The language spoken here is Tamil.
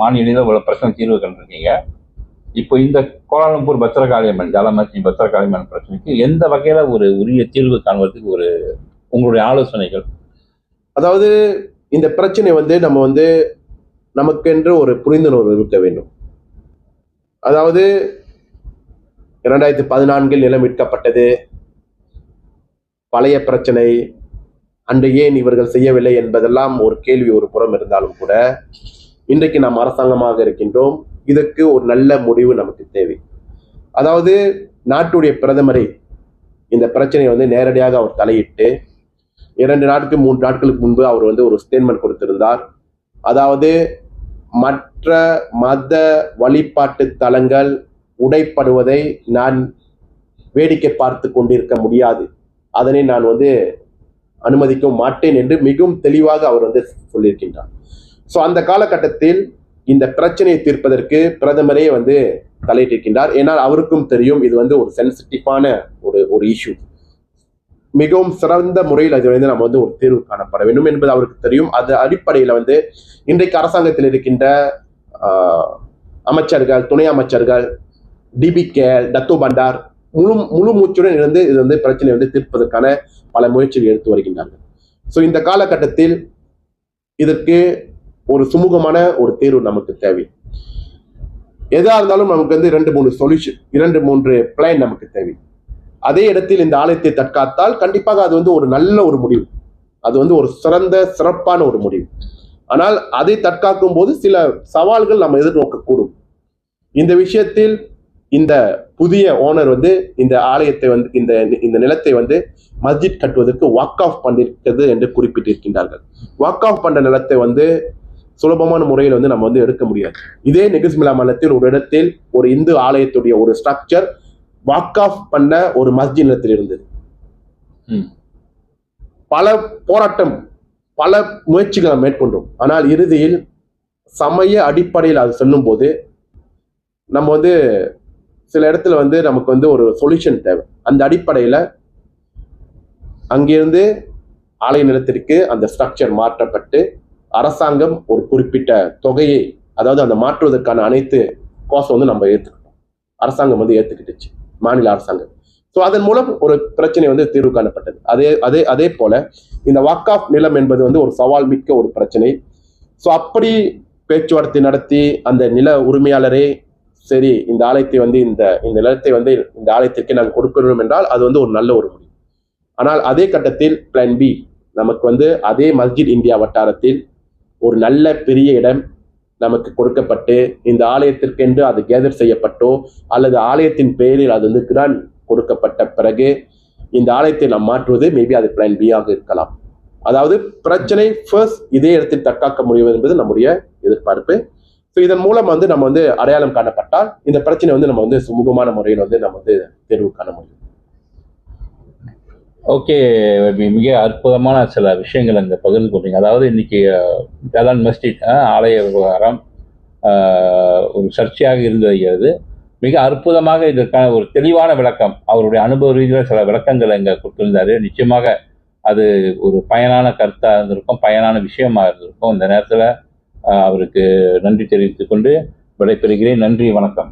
மாநில இவ்வளோ பிரச்சனை தீர்வு கண்டிருக்கீங்க. இப்போ இந்த கோலாலம்பூர் பத்திரகாளியம்மன் ஜாலமர்த்தி பத்திரகாளியம்மன் பிரச்சனைக்கு எந்த வகையில் ஒரு உரிய தீர்வு காண்பதற்கு ஒரு உங்களுடைய ஆலோசனைகள்? அதாவது இந்த பிரச்சனை வந்து நம்ம வந்து நமக்கென்று ஒரு புரிந்துணர்வு இருக்க வேண்டும். அதாவது இரண்டாயிரத்தி பதினான்கில் நிலம் மீட்கப்பட்டது பழைய பிரச்சனை. அன்று ஏன் இவர்கள் செய்யவில்லை என்பதெல்லாம் ஒரு கேள்வி ஒரு புறம் இருந்தாலும் கூட இன்றைக்கு நாம் அரசாங்கமாக இருக்கின்றோம். இதற்கு ஒரு நல்ல முடிவு நமக்கு தேவை. அதாவது நாட்டுடைய பிரதமரை இந்த பிரச்சனையை வந்து நேரடியாக அவர் தலையிட்டு இரண்டு நாட்களுக்கு மூன்று நாட்களுக்கு முன்பு அவர் வந்து ஒரு ஸ்டேட்மெண்ட் கொடுத்திருந்தார். அதாவது மற்ற மத வழிபாட்டு தலங்கள் உடைப்படுவதை நான் வேடிக்கை பார்த்து கொண்டிருக்க முடியாது. அதனை நான் வந்து அனுமதிக்க மாட்டேன் என்று மிகவும் தெளிவாக அவர் வந்து சொல்லியிருக்கின்றார். ஸோ அந்த காலகட்டத்தில் இந்த பிரச்சனையை தீர்ப்பதற்கு பிரதமரே வந்து தலையிட்டிருக்கின்றார். ஏன்னால் அவருக்கும் தெரியும் இது வந்து ஒரு சென்சிட்டிவான ஒரு ஒரு இஷ்யூ மிகவும் சிறந்த முறையில் அது வந்து நம்ம வந்து ஒரு தீர்வு காணப்பட வேண்டும் என்பது அவருக்கு தெரியும். அது அடிப்படையில் வந்து இன்றைக்கு அரசாங்கத்தில் இருக்கின்ற அமைச்சர்கள் துணை அமைச்சர்கள் டிபிகே தத்து பண்டார் முழு முழு மூச்சுடன் இருந்து இது வந்து பிரச்சனை வந்து தீர்ப்பதற்கான பல முயற்சிகள் எடுத்து வருகின்றார்கள். ஸோ இந்த காலகட்டத்தில் இதற்கு ஒரு சுமூகமான ஒரு தீர்வு நமக்கு தேவை. எதா இருந்தாலும் நமக்கு வந்து இரண்டு மூணு சொல்யூஷன் இரண்டு மூன்று பிளான் நமக்கு தேவை. அதே இடத்தில் இந்த ஆலயத்தை தற்காத்தால் கண்டிப்பாக அது வந்து ஒரு நல்ல ஒரு முடிவு. அது வந்து ஒரு சிறந்த சிறப்பான ஒரு முடிவு. ஆனால் அதை தற்காக்கும் போது சில சவால்கள் நம்ம எதிர்நோக்கக்கூடும் இந்த விஷயத்தில் இந்த புதிய ஓனர் வந்து இந்த ஆலயத்தை வந்து இந்த இந்த நிலத்தை வந்து மஸ்ஜித் கட்டுவதற்கு வாக் ஆஃப் பண்ணிருக்கிறது என்று குறிப்பிட்டிருக்கின்றார்கள். வாக் ஆஃப் பண்ற நிலத்தை வந்து சுலபமான முறையில் வந்து நம்ம வந்து எடுக்க முடியாது. இதே நெகிஸ்மிலா மலத்தில் ஒரு இடத்தில் ஒரு இந்து ஆலயத்துடைய ஒரு ஸ்ட்ரக்சர் வாக் ஆஃப் பண்ண ஒரு மஸ்ஜித் நிலத்தில் இருந்தது. ம். பல போராட்டம் பல முயற்சிகளை மேற்கொண்டோம். ஆனால் இறுதியில் சமய அடிப்படையில் அது சொல்லும்போது நம்ம வந்து சில இடத்துல வந்து நமக்கு வந்து ஒரு சொல்யூஷன் தேவை. அந்த அடிப்படையில் அங்கிருந்து ஆலய நிலத்திற்கு அந்த ஸ்ட்ரக்சர் மாற்றப்பட்டு அரசாங்கம் ஒரு குறிப்பிட்ட தொகையை அதாவது அந்த மாற்றுவதற்கான அனைத்து காசை வந்து நம்ம ஏற்றுக்கிட்டோம் அரசாங்கம் வந்து ஏற்றுக்கிட்டுச்சு மாநில அரசாங்கம். ஸோ அதன் மூலம் ஒரு பிரச்சனை வந்து தீர்வு காணப்பட்டது. அதே அதே அதே போல இந்த வாக் ஆஃப் நிலம் என்பது வந்து ஒரு சவால் மிக்க ஒரு பிரச்சனை. ஸோ அப்படி பேச்சுவார்த்தை நடத்தி அந்த நில உரிமையாளரே சரி இந்த ஆலயத்தை வந்து இந்த இந்த நிலத்தை வந்து இந்த ஆலயத்திற்கு நாங்கள் கொடுக்கணும் என்றால் அது வந்து ஒரு நல்ல ஒரு முடிவு. ஆனால் அதே கட்டத்தில் பிளான் பி நமக்கு வந்து அதே மஸ்ஜித் இந்தியா வட்டாரத்தில் ஒரு நல்ல பெரிய இடம் நமக்கு கொடுக்கப்பட்டு இந்த ஆலயத்திற்கென்று அது கேதர் செய்யப்பட்டோ அல்லது ஆலயத்தின் பெயரில் அது வந்து கிராண்ட் கொடுக்கப்பட்ட பிறகு இந்த ஆலயத்தை நாம் மாற்றுவது மேபி அது பிளான் பி ஆக இருக்கலாம். அதாவது பிரச்சனை ஃபர்ஸ்ட் இதே இடத்தில் தற்காக்க முடியும் என்பது நம்முடைய எதிர்பார்ப்பு. ஸோ இதன் மூலம் வந்து நம்ம வந்து அடையாளம் காணப்பட்டால் இந்த பிரச்சனை வந்து நம்ம வந்து சுமூகமான முறையில் வந்து நம்ம வந்து தேர்வு காண முடியும். ஓகே மிக அற்புதமான சில விஷயங்கள் அங்கே பகிர்ந்து கொண்டீங்க அதாவது இன்னைக்கு அஹ், ஜலான் மஸ்ஜித் ஆலய விவகாரம் ஒரு சர்ச்சையாக இருந்து வருகிறது. மிக அற்புதமாக இதற்கான ஒரு தெளிவான விளக்கம் அவருடைய அனுபவ ரீதியில் சில விளக்கங்கள் அங்கே கொடுத்திருந்தாரு. நிச்சயமாக அது ஒரு பயனான கருத்தாக இருந்திருக்கும் பயனான விஷயமா இருந்திருக்கும். இந்த நேரத்தில் அவருக்கு நன்றி தெரிவித்துக் கொண்டு விடைபெறுகிறேன். நன்றி வணக்கம்.